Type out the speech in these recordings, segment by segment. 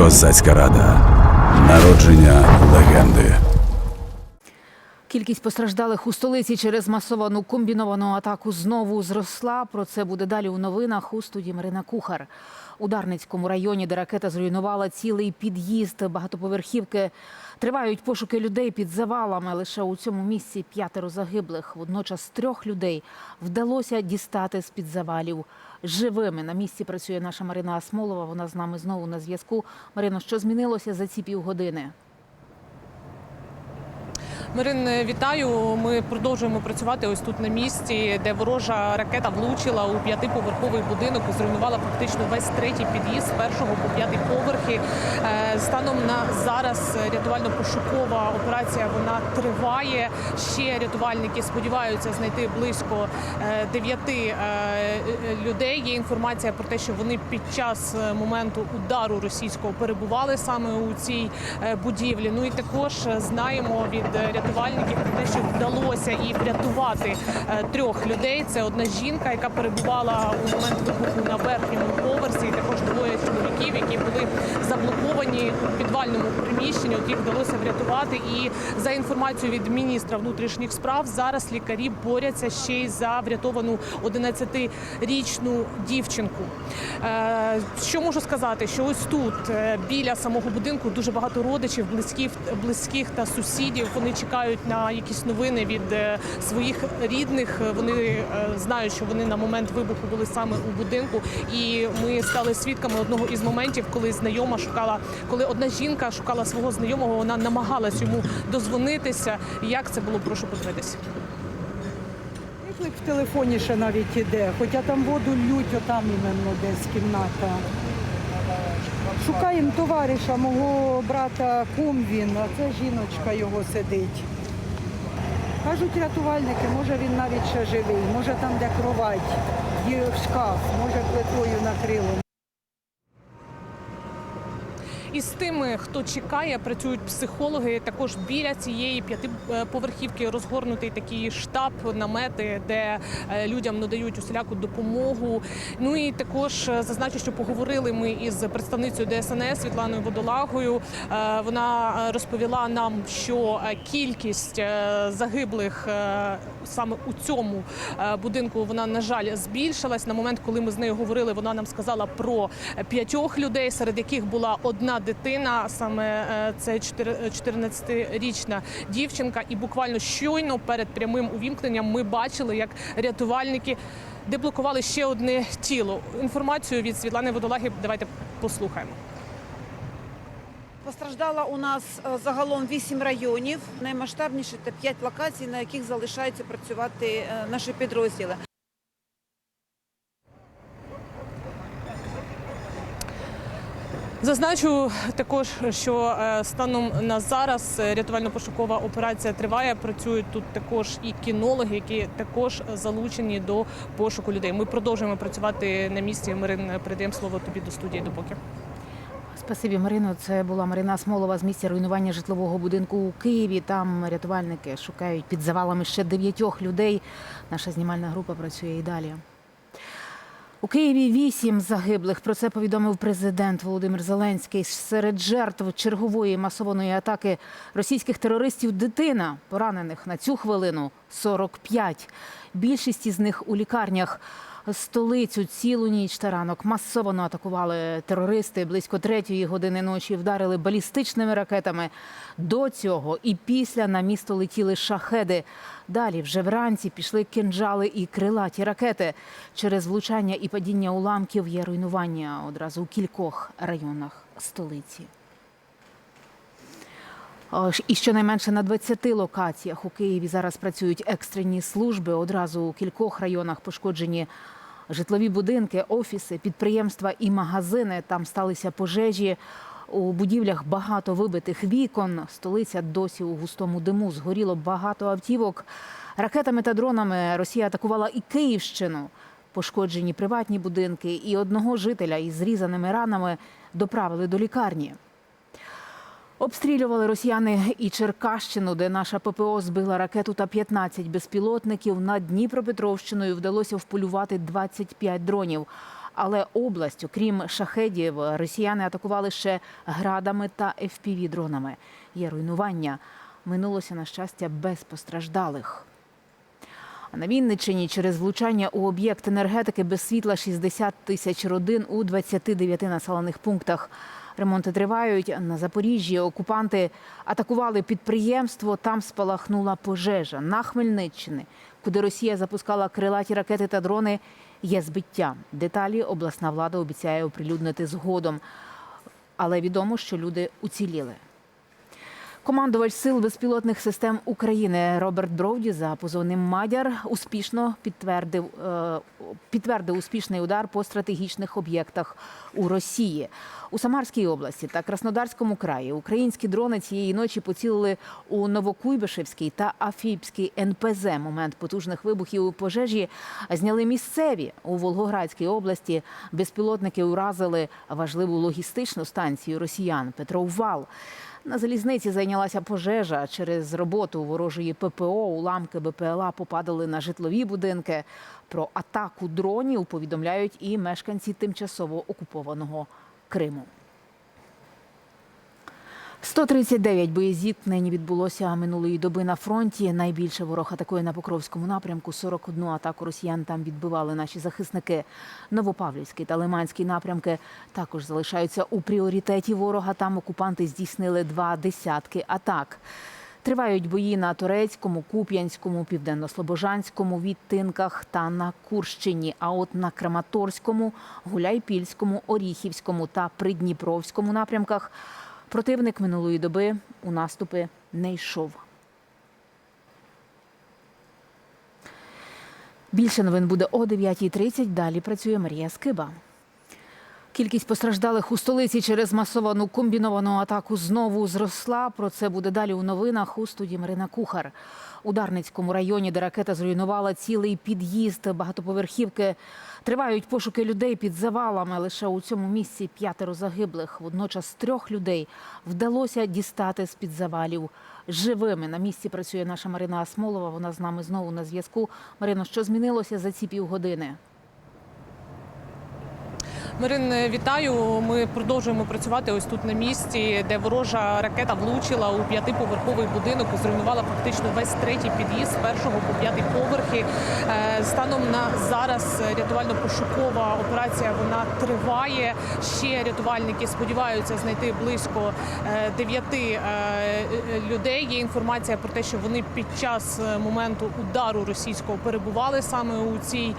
Козацька рада. Народження легенди. Кількість постраждалих у столиці через масовану комбіновану атаку знову зросла. Про це буде далі у новинах у студії Марина Кухар. У Дарницькому районі, де ракета зруйнувала цілий під'їзд багатоповерхівки. Тривають пошуки людей під завалами. Лише у цьому місці п'ятеро загиблих. Водночас трьох людей вдалося дістати з під завалів живими. На місці працює наша Марина Асмолова. Вона з нами знову на зв'язку. Марино, що змінилося за ці півгодини? Марин, вітаю. Ми продовжуємо працювати ось тут на місці, де ворожа ракета влучила у п'ятиповерховий будинок і зруйнувала фактично весь третій під'їзд з першого по п'ятий поверхи. Е, Станом на зараз рятувально-пошукова операція вона триває. Ще рятувальники сподіваються знайти близько е, дев'яти е, людей. Є інформація про те, що вони під час моменту удару російського перебували саме у цій будівлі. Ну і також знаємо від е, рятувальників про те, що вдалося і врятувати е, трьох людей. Це одна жінка, яка перебувала у момент вибуху на верхньому поверсі, чоловіків, які були заблоковані у підвальному приміщенні. От їх вдалося врятувати. І за інформацією від міністра внутрішніх справ, зараз лікарі борються ще й за врятовану 11-річну дівчинку. Е, Що можу сказати? Що ось тут е, біля самого будинку дуже багато родичів, близьких, близьких та сусідів. Вони чекають на якісь новини від е, своїх рідних. Вони знають, що вони на момент вибуху були саме у будинку. І ми стали свідками одного із моментів, коли знайома шукала, коли одна жінка шукала свого знайомого. Вона намагалась йому дозвонитися. Як це було? Прошу подивитися. Виклик в телефоні ще навіть іде, хоча там воду лють, отам іменно десь кімната. Шукаємо товариша, мого брата кум він, а це жіночка його сидить. Кажуть рятувальники, може він навіть ще живий, може там де кровать, є шкаф, може плитою накрило. І з тими, хто чекає, працюють психологи. Також біля цієї п'ятиповерхівки розгорнутий такий штаб, намети, де е, людям надають усіляку допомогу. Ну і також е, зазначу, що поговорили ми із представницею ДСНС Світланою Водолагою. Е, Вона розповіла нам, що кількість загиблих саме у цьому е, будинку вона на жаль збільшилась. На момент, коли ми з нею говорили, вона нам сказала про п'ятьох людей, серед яких була одна дитина, саме е, це 14-річна дівчинка. І буквально щойно перед прямим увімкненням ми бачили, як рятувальники деблокували ще одне тіло. Інформацію від Світлани Водолаги давайте послухаємо. Постраждало у нас е, загалом 8 районів. Наймасштабніше це 5 локацій, на яких залишаються працювати е, наші підрозділи. Зазначу також, що е, станом на зараз рятувально-пошукова операція триває. Працюють тут також і кінологи, які також залучені до пошуку людей. Ми продовжуємо працювати на місці. Марин, передаємо слово тобі до студії. Допоки. Спасибі, Марино. Це була Марина Смолова з місця руйнування житлового будинку у Києві. Там рятувальники шукають під завалами ще дев'ятьох людей. Наша знімальна група працює і далі. У Києві вісім загиблих. Про це повідомив президент Володимир Зеленський. Серед жертв чергової масованої атаки російських терористів дитина поранених на цю хвилину 45. Більшість із них у лікарнях. Столицю цілу ніч та ранок масово атакували терористи. Близько третьої години ночі вдарили балістичними ракетами. До цього і після на місто летіли шахеди. Далі вже вранці пішли кинджали і крилаті ракети. Через влучання і падіння уламків є руйнування одразу у кількох районах столиці. І щонайменше на 20 локаціях у Києві зараз працюють екстрені служби. Одразу у кількох районах пошкоджені житлові будинки, офіси, підприємства і магазини. Там сталися пожежі. У будівлях багато вибитих вікон. Столиця досі у густому диму. Згоріло багато автівок. Ракетами та дронами Росія атакувала і Київщину. Пошкоджені приватні будинки, і одного жителя із зрізаними ранами доправили до лікарні. Обстрілювали росіяни і Черкащину, де наша ППО збила ракету та 15 безпілотників. Над Дніпропетровщиною вдалося вполювати 25 дронів. Але область, окрім шахедів, росіяни атакували ще градами та fpv дронами. Є руйнування. Минулося на щастя без постраждалих. А на Вінниччині через влучання у об'єкт енергетики без світла 60 тисяч родин у 29 населених пунктах. Ремонти тривають. На Запоріжжі окупанти атакували підприємство. Там спалахнула пожежа. На Хмельниччині, куди Росія запускала крилаті ракети та дрони, є збиття. Деталі обласна влада обіцяє оприлюднити згодом. Але відомо, що люди уціліли. Командувач сил безпілотних систем України Роберт Бровді за позовним Мадяр успішно підтвердив, е, підтвердив успішний удар по стратегічних об'єктах у Росії. У Самарській області та Краснодарському краї українські дрони цієї ночі поцілили у Новокуйбишевський та Афіпський НПЗ. Момент потужних вибухів у пожежі зняли місцеві у Волгоградській області. Безпілотники уразили важливу логістичну станцію росіян Петроввал. На залізниці зайнялася пожежа через роботу ворожої ППО. Уламки БПЛА попадали на житлові будинки. Про атаку дронів повідомляють і мешканці тимчасово окупованого Криму. 139 боєзіткнень відбулося минулої доби на фронті. Найбільше ворог атакує на Покровському напрямку. 41 атаку росіян там відбивали наші захисники. Новопавлівський та Лиманський напрямки також залишаються у пріоритеті ворога. Там окупанти здійснили два десятки атак. Тривають бої на Турецькому, Куп'янському, Південно-Слобожанському, Відтинках та на Курщині. А от на Краматорському, Гуляйпільському, Оріхівському та Придніпровському напрямках противник минулої доби у наступи не йшов. Більше новин буде о 9.30. Далі працює Марія Скиба. Кількість постраждалих у столиці через масовану комбіновану атаку знову зросла. Про це буде далі у новинах у студії Марина Кухар. У Дарницькому районі, де ракета зруйнувала цілий під'їзд багатоповерхівки. Тривають пошуки людей під завалами. Лише у цьому місці п'ятеро загиблих. Водночас трьох людей вдалося дістати з під завалів живими. На місці працює наша Марина Асмолова. Вона з нами знову на зв'язку. Марино, що змінилося за ці півгодини? Марин, вітаю. Ми продовжуємо працювати ось тут на місці, де ворожа ракета влучила у п'ятиповерховий будинок зруйнувала фактично весь третій під'їзд з першого по п'ятий поверхи. Е, Станом на зараз рятувально-пошукова операція вона триває. Ще рятувальники сподіваються знайти близько е, дев'яти е, людей. Є інформація про те, що вони під час моменту удару російського перебували саме у цій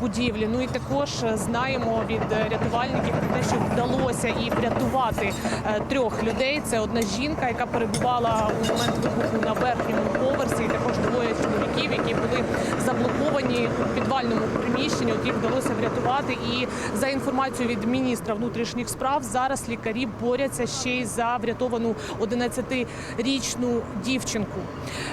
будівлі. Ну і також знаємо від е, рятувальників про те, що вдалося і врятувати е, трьох людей. Це одна жінка, яка перебувала у момент вибуху на верхньому поверсі, і також двоє чоловіків, які були заблоковані у підвальному приміщенні. От їх вдалося врятувати. І за інформацією від міністра внутрішніх справ, зараз лікарі борються ще й за врятовану 11-річну дівчинку.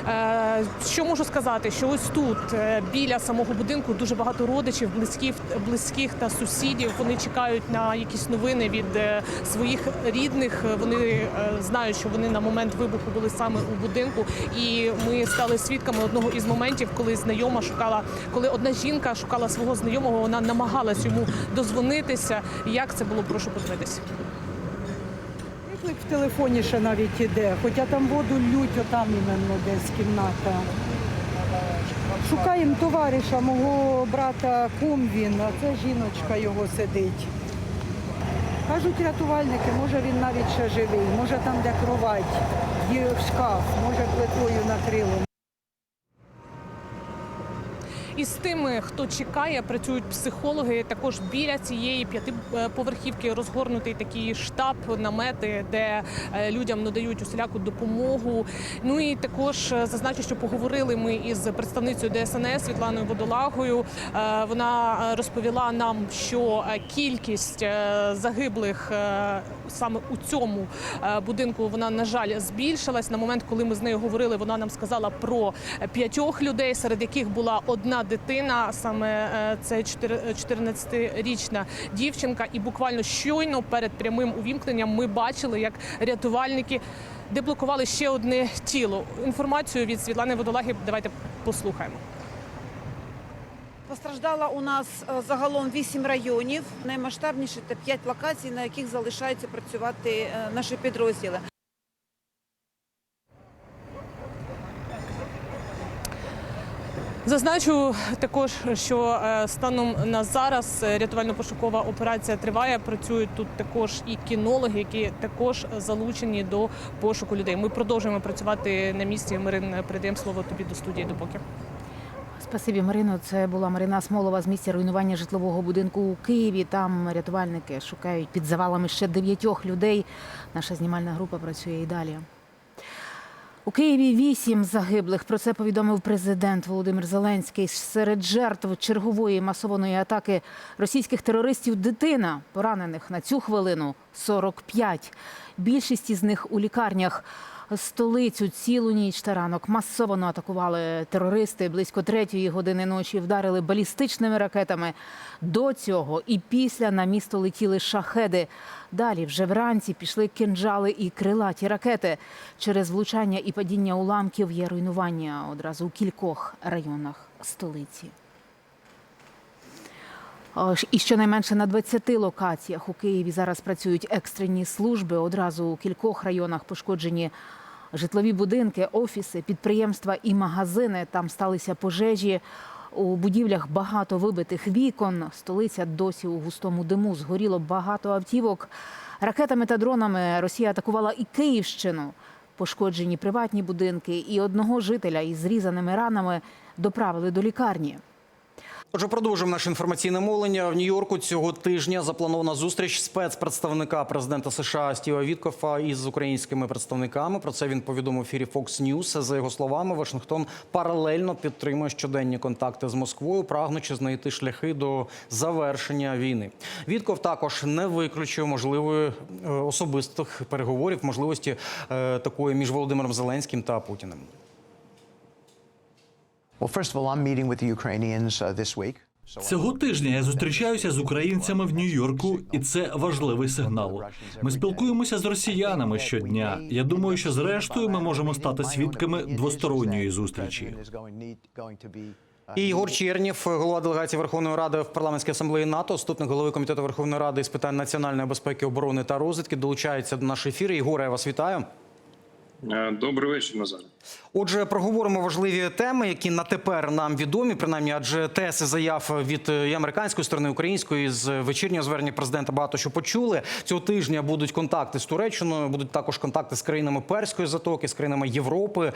Е, Що можу сказати? Що ось тут е, біля самого будинку дуже багато родичів, близьких, близьких та сусідів. Вони чекають на якісь новини від е, своїх рідних. Вони знають, що вони на момент вибуху були саме у будинку. І ми стали свідками одного із моментів, коли знайома шукала, коли одна жінка шукала свого знайомого. Вона намагалась йому дозвонитися. Як це було? Прошу подивитися. Виклик в телефоні ще навіть іде, хоча там воду лють, отам іменно десь кімната. Шукаємо товариша, мого брата кум він, а це жіночка його сидить. Кажуть рятувальники, може він навіть ще живий, може там де кровать, є шкаф, може плитою накрило. І з тими, хто чекає, працюють психологи. Також біля цієї п'ятиповерхівки розгорнутий такий штаб, намети, де е, людям надають усіляку допомогу. Ну і також е, зазначу, що поговорили ми із представницею ДСНС Світланою Водолагою. Е, Вона розповіла нам, що кількість загиблих саме у цьому е, будинку вона на жаль збільшилась. На момент, коли ми з нею говорили, вона нам сказала про п'ятьох людей, серед яких була одна дитина, саме е, це 14-річна дівчинка. І буквально щойно перед прямим увімкненням ми бачили, як рятувальники деблокували ще одне тіло. Інформацію від Світлани Водолаги давайте послухаємо. Постраждала у нас е, загалом 8 районів. Наймасштабніше це 5 локацій, на яких залишаються працювати е, наші підрозділи. Зазначу також, що е, станом на зараз рятувально-пошукова операція триває. Працюють тут також і кінологи, які також залучені до пошуку людей. Ми продовжуємо працювати на місці. Марин, передаємо слово тобі до студії. Допоки. Спасибі, Марино. Це була Марина Смолова з місця руйнування житлового будинку у Києві. Там рятувальники шукають під завалами ще дев'ятьох людей. Наша знімальна група працює і далі. У Києві вісім загиблих. Про це повідомив президент Володимир Зеленський. Серед жертв чергової масованої атаки російських терористів дитина поранених на цю хвилину 45. Більшість із них у лікарнях. Столицю цілу ніч та ранок масово атакували терористи. Близько третьої години ночі вдарили балістичними ракетами. До цього і після на місто летіли шахеди. Далі вже вранці пішли кинджали і крилаті ракети. Через влучання і падіння уламків є руйнування одразу у кількох районах столиці. І щонайменше на 20 локаціях у Києві зараз працюють екстрені служби. Одразу у кількох районах пошкоджені житлові будинки, офіси, підприємства і магазини. Там сталися пожежі. У будівлях багато вибитих вікон. Столиця досі у густому диму. Згоріло багато автівок. Ракетами та дронами Росія атакувала і Київщину. Пошкоджені приватні будинки, і одного жителя із зрізаними ранами доправили до лікарні. Отже, продовжуємо наше інформаційне мовлення. В Нью-Йорку цього тижня запланована зустріч спецпредставника президента США Стіва Віткофа із українськими представниками. Про це він повідомив ефірі Fox News. За його словами, Вашингтон паралельно підтримує щоденні контакти з Москвою, прагнучи знайти шляхи до завершення війни. Вітков також не виключив можливої е, особистих переговорів, можливості е, такої між Володимиром Зеленським та Путіним. Цього тижня я зустрічаюся з українцями в Нью-Йорку, і це важливий сигнал. Ми спілкуємося з росіянами щодня. Я думаю, що зрештою ми можемо стати свідками двосторонньої зустрічі. І Ігор Чернєв, голова делегації Верховної Ради в парламентській асамблеї НАТО, заступник голови комітету Верховної Ради з питань національної безпеки, оборони та розвідки, долучається до нашої ефіри. Ігоре, я вас вітаю. Е, Добрий вечір, Назар. Отже, проговоримо важливі теми, які на тепер нам відомі, принаймні, адже теси заяв від е, і американської сторони, української з вечірнього звернення президента багато що почули. Цього тижня будуть контакти з Туреччиною, будуть також контакти з країнами Перської затоки, з країнами Європи,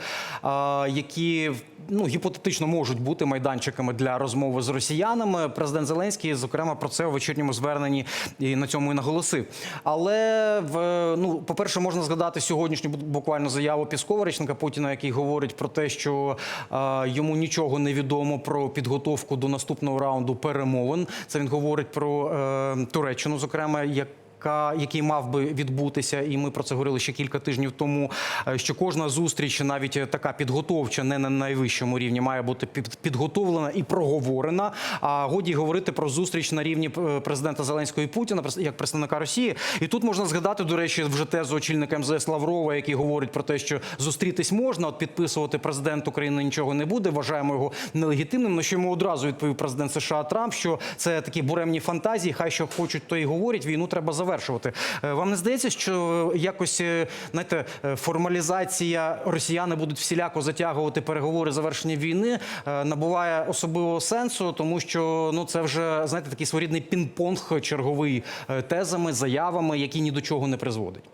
які ну гіпотетично можуть бути майданчиками для розмови з росіянами. Президент Зеленський, зокрема, про це у вечірньому зверненні і на цьому і наголосив. Але в ну, по перше, можна згадати сьогоднішню буквально заяву Піскова, речника Путіна, який говорить про те, що е, йому нічого не відомо про підготовку до наступного раунду перемовин. Це він говорить про е, Туреччину, зокрема, як. Яка- Який мав би відбутися, і ми про це говорили ще кілька тижнів тому. е, Що кожна зустріч, навіть е, така підготовча, не на найвищому рівні, має бути під- підготовлена і проговорена. А годі говорити про зустріч на рівні е, президента Зеленського і Путіна, як представника Росії. І тут можна згадати, до речі, вже тезу очільника МЗС Лаврова, який говорить про те, що зустрітись можна, от підписувати президент України нічого не буде. Вважаємо його нелегітимним. На що йому одразу відповів президент США Трамп, що це такі буремні фантазії. Хай що хочуть, то і говорять. Війну треба завершувати. Е, Вам не здається, що якось е, знаєте, е, формалізація росіяни будуть всіляко затягувати переговори завершення війни, е, набуває особливого сенсу, тому що ну це вже знаєте такий своєрідний пінг-понг черговий е, тезами, заявами, які ні до чого не призводить.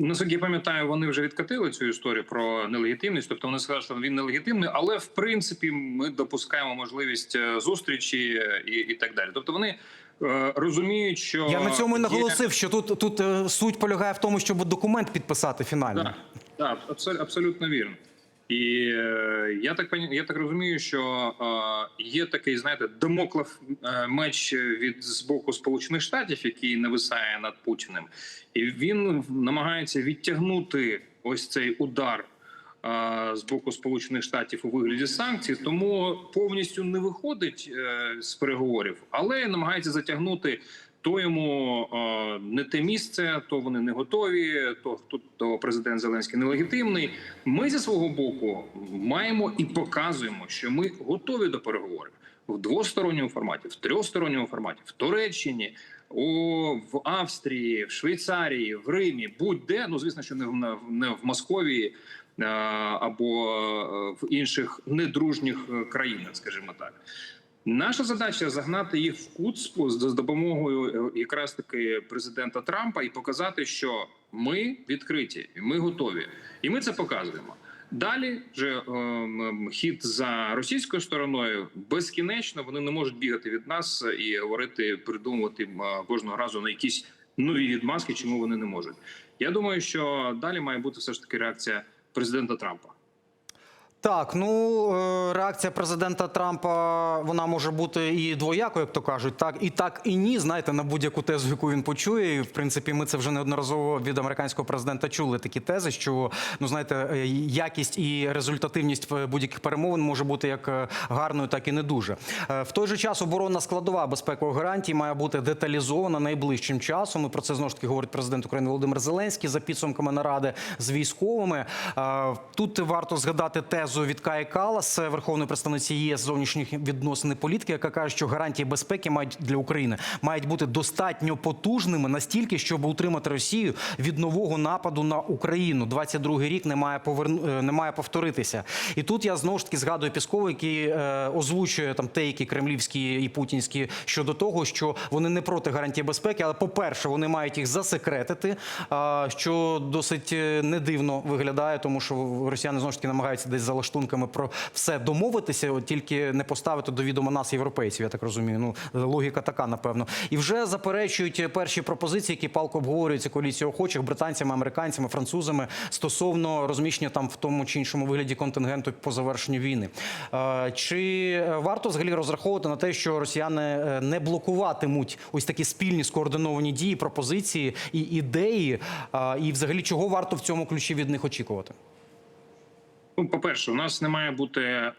Наскільки я пам'ятаю, вони вже відкатили цю історію про нелегітимність. Тобто вони сказали, що він нелегітимний, але в принципі ми допускаємо можливість е, зустрічі е, і, і так далі. Тобто вони е, розуміють, що Я на цьому і є- наголосив, що тут, тут е, суть полягає в тому, щоб документ підписати фінально. Так, так, абсолютно, абсолютно вірно. І е, я так я так розумію, що е, є такий, знаєте, домоклов е, меч від з боку Сполучених Штатів, який нависає над Путіним, і він намагається відтягнути ось цей удар е, з боку Сполучених Штатів у вигляді санкцій, тому повністю не виходить е, з переговорів, але намагається затягнути. То йому не те місце, то вони не готові. То то президент Зеленський нелегітимний. Ми зі свого боку маємо і показуємо, що ми готові до переговорів в двосторонньому форматі, в трьохсторонньому форматі, в Туреччині, у в Австрії, в Швейцарії, в Римі, будь-де. Ну звісно, що не в не в Московії або е, в інших недружніх е, країнах, скажімо так. Наша задача загнати їх в кут з допомогою е, якраз таки президента Трампа і показати, що ми відкриті, ми готові, і ми це показуємо. Далі вже ем, хід за російською стороною безкінечно вони не можуть бігати від нас і говорити, придумувати кожного разу на якісь нові відмазки, чому вони не можуть. Я думаю, що далі має бути все ж таки реакція президента Трампа. Так, ну е, реакція президента Трампа вона може бути і двоякою, як то кажуть, так і так, і ні. Знаєте, на будь-яку тезу, яку він почує. І в принципі, ми це вже неодноразово від американського президента чули такі тези, що ну знаєте, е, якість і результативність в будь-яких перемовин може бути як е, гарною, так і не дуже. Е, В той же час оборонна складова безпекових гарантій має бути деталізована найближчим часом. І про це знову ж таки говорить президент України Володимир Зеленський за підсумками наради з військовими. Е, Тут варто згадати тезу від Каї Калас, верховної представниці ЄС зовнішніх відносин і політики, яка каже, що гарантії безпеки мають для України мають бути достатньо потужними настільки, щоб утримати Росію від нового нападу на Україну. 22-й рік не має поверну е, не має повторитися. І тут я знову ж таки згадую Піскову, який е, озвучує там тейки кремлівські і путінські щодо того, що вони не проти гарантії безпеки, але по-перше, вони мають їх засекретити, а, що досить е, не дивно виглядає, тому що росіяни знову ж таки намагаються десь за лаштунками про все домовитися, от тільки не поставити до відома нас, європейців. Я так розумію. Ну логіка така, напевно. І вже заперечують перші пропозиції, які палко обговорюються коаліцією охочих британцями, американцями, французами стосовно розміщення там в тому чи іншому вигляді контингенту по завершенню війни. Е, Чи варто взагалі розраховувати на те, що росіяни е, не блокуватимуть ось такі спільні скоординовані дії, пропозиції і ідеї? Е, І взагалі чого варто в цьому ключі від них очікувати? Ну, по-перше, у нас не має бути е,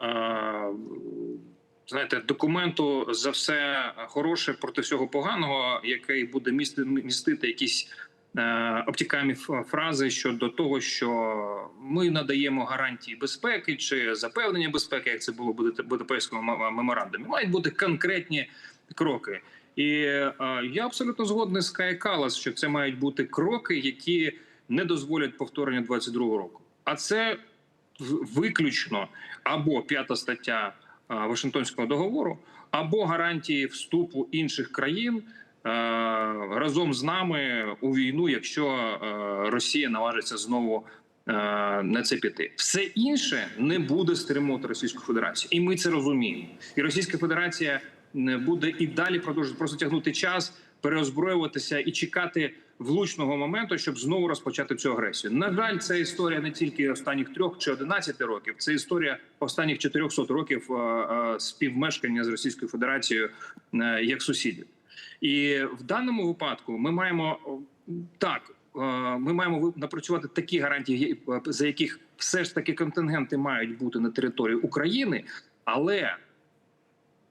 знаєте, документу за все хороше проти всього поганого, який буде місти, містити якісь е, обтікаємі ф- фрази щодо того, що ми надаємо гарантії безпеки чи запевнення безпеки, як це було в Будапе- Будапештському меморандумі. Мають бути конкретні кроки. І е, я абсолютно згодний з Кая Калас, що це мають бути кроки, які не дозволять повторення 22-го року. А це виключно або п'ята стаття а, Вашингтонського договору, або гарантії вступу інших країн разом з нами у війну, якщо Росія наважиться знову. На це піти все інше не буде стримувати Російську Федерацію, і ми це розуміємо. І Російська Федерація буде і далі продовжувати просто тягнути час, переозброюватися і чекати влучного моменту, щоб знову розпочати цю агресію. На жаль, це історія не тільки останніх трьох чи одинадцяти років, це історія останніх 400 років е, е, співмешкання з Російською Федерацією е, як сусідів. І в даному випадку ми маємо так. Ми маємо напрацювати такі гарантії, за яких все ж таки контингенти мають бути на території України, але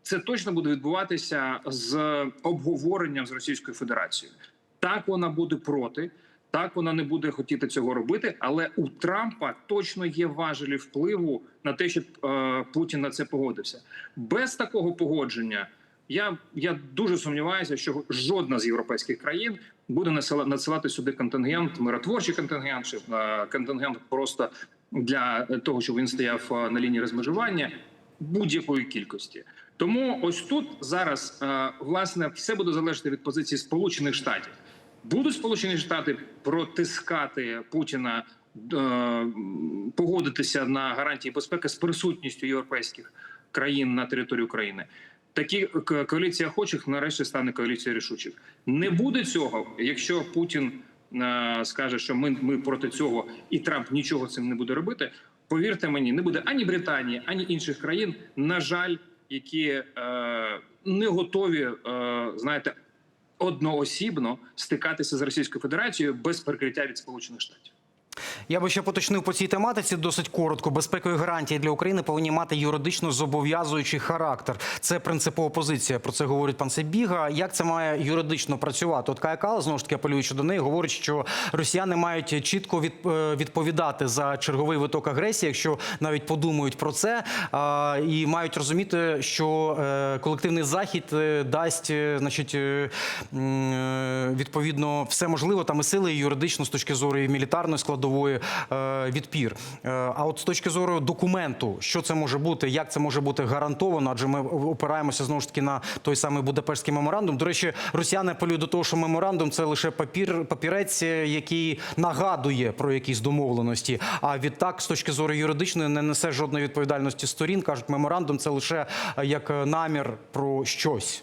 це точно буде відбуватися з обговоренням з Російською Федерацією. Так вона буде проти, так вона не буде хотіти цього робити. Але у Трампа точно є важелі впливу на те, щоб е, Путін на це погодився. Без такого погодження я, я дуже сумніваюся, що жодна з європейських країн буде надсилати сюди контингент, миротворчий контингент, чи е, контингент просто для того, щоб він стояв е, на лінії розмежування будь-якої кількості. Тому ось тут зараз е, власне все буде залежати від позиції Сполучених Штатів. Будуть Сполучені Штати протискати Путіна, е, погодитися на гарантії безпеки з присутністю європейських країн на території України. Такі коаліція охочих нарешті стане коаліцією рішучих. Не буде цього, якщо Путін е, скаже, що ми, ми проти цього, і Трамп нічого цим не буде робити. Повірте мені, не буде ані Британії, ані інших країн, на жаль, які е, не готові, е, знаєте, одноосібно стикатися з Російською Федерацією без прикриття від Сполучених Штатів. Я би ще поточнив по цій тематиці досить коротко. Безпекові гарантії для України повинні мати юридично зобов'язуючий характер. Це принципова позиція. Про це говорить пан Себіга. Як це має юридично працювати? От Кая Кала, знову ж таки апелюючи до неї, говорить, що росіяни мають чітко е, відповідати за черговий виток агресії, якщо навіть подумають про це, і мають розуміти, що е, колективний захід е, дасть, е, значить, е, е, відповідно все можливо там і сили, і юридично з точки зору і мілітарної складової е, відпір. Е, А от з точки зору документу, що це може бути, як це може бути гарантовано, адже ми опираємося знову ж таки на той самий Будапештський меморандум. До речі, росіяни апелюють до того, що меморандум це лише папір, папірець, е, який нагадує про якісь домовленості. А відтак, з точки зору юридичної, не несе жодної відповідальності сторін. кажуть, меморандум це лише як намір про щось.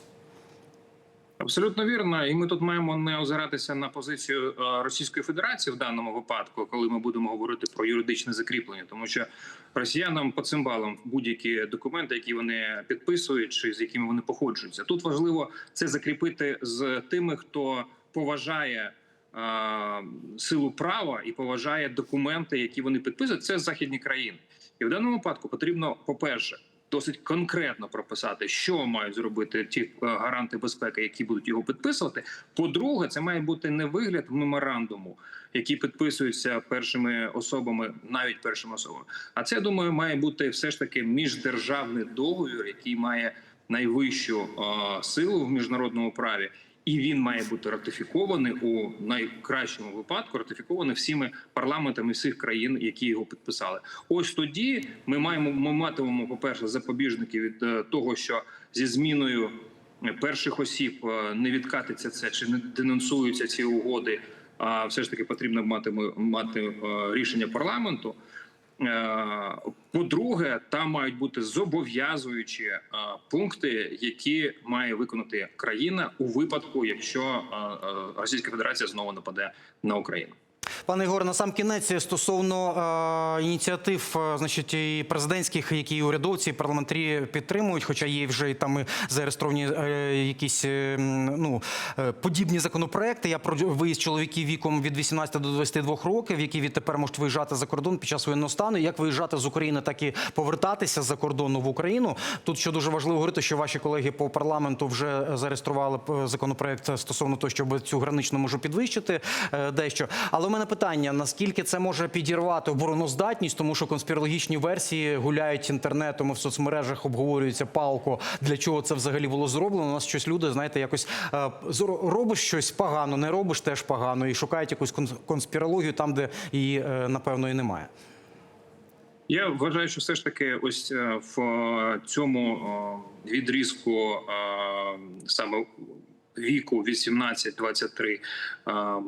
Абсолютно вірно, і ми тут маємо не озиратися на позицію е, Російської Федерації в даному випадку, коли ми будемо говорити про юридичне закріплення, тому що росіянам по цим балам будь-які документи, які вони підписують, чи з якими вони походжуються. Тут важливо це закріпити з тими, хто поважає. е, Силу права і поважає документи, які вони підписують, це західні країни, і в даному випадку потрібно, по перше, досить конкретно прописати, що мають зробити ті е, гаранти безпеки, які будуть його підписувати. По-друге, це має бути не вигляд меморандуму, який підписується першими особами, навіть першими особами. А це думаю, має бути все ж таки міждержавний договір, який має найвищу е, силу в міжнародному праві. І він має бути ратифікований у найкращому випадку, ратифікований всіми парламентами всіх країн, які його підписали. Ось тоді ми маємо ми матимемо, по перше, запобіжники від е, того, що зі зміною перших осіб е, не відкатиться це чи не денонсуються ці угоди. А все ж таки потрібно мати мати е, рішення парламенту. Е, По-друге, там мають бути зобов'язуючі е, пункти, які має виконати країна у випадку, якщо е, Російська Федерація знову нападе на Україну. Пане Ігоре, на сам кінець стосовно е, ініціатив, е, значить, і президентських, які і урядовці, і парламентарі підтримують, хоча є вже і там і зареєстровані е, якісь е, ну, е, подібні законопроекти. Я про виїзд чоловіків віком від 18 до 22 років, які відтепер можуть виїжджати за кордон під час воєнного стану. Як виїжджати з України, так і повертатися за кордону в Україну. Тут що дуже важливо говорити, що ваші колеги по парламенту вже зареєстрували е, законопроект стосовно того, щоб цю граничну можу підвищити е, дещо. Але мене питання: наскільки це може підірвати обороноздатність, тому що конспірологічні версії гуляють інтернетом і в соцмережах, обговорюються палко, для чого це взагалі було зроблено. У нас щось люди, знаєте, якось е, робиш щось погано, не робиш теж погано, і шукають якусь конспірологію там, де її е, напевно і немає. Я вважаю, що все ж таки, ось е, в цьому відрізку саме віку 18-23 е,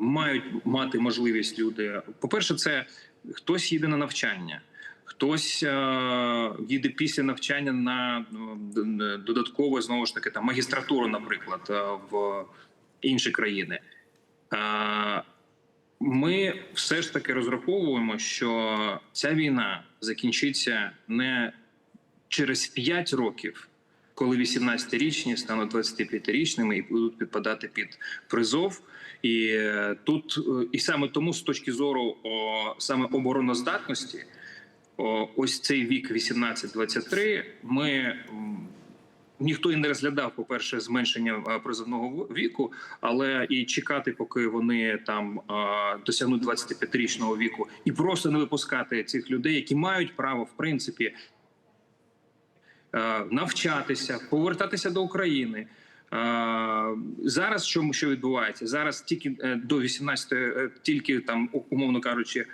мають мати можливість люди. По перше, це хтось їде на навчання. Хтось їде після навчання на е, додаткове знову ж таки там магістратуру, наприклад, в інші країни. Ми все ж таки розраховуємо, що ця війна закінчиться не через 5 років, коли 18-річні стануть 25-річними і будуть підпадати під призов. І е, тут е, і саме тому, з точки зору о, саме обороноздатності, о, ось цей вік 18-23, ми ніхто і не розглядав, по перше, зменшення е, призовного віку, але і чекати, поки вони там досягнуть 25-річного віку, і просто не випускати цих людей, які мають право в принципі навчатися, повертатися до України. Е, Зараз що, що відбувається? Зараз тільки е, до 18, е, тільки там умовно кажучи,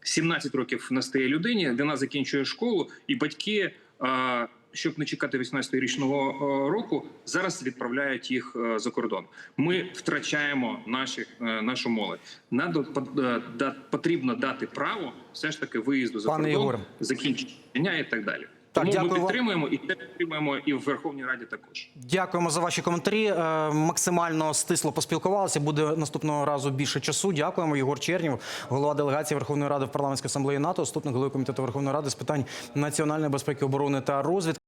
17 років настає людині, вона закінчує школу, і батьки, е, щоб не чекати 18-річного е, року, зараз відправляють їх е, за кордон. Ми втрачаємо наші, е, нашу молодь. Надо по- е, потрібно дати право все ж таки виїзду за Пане кордон, закінчення і так далі. Так, Тому дякую ми вам. підтримуємо і це підтримуємо і в Верховній Раді також. Дякуємо за ваші коментарі. Е, Максимально стисло поспілкувалися. Буде наступного разу більше часу. Дякуємо. Єгор Чернів, голова делегації Верховної Ради в парламентській асамблеї НАТО, заступник голови комітету Верховної Ради з питань національної безпеки, оборони та розвідки.